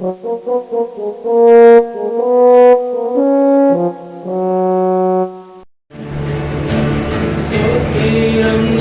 Sophie, I'm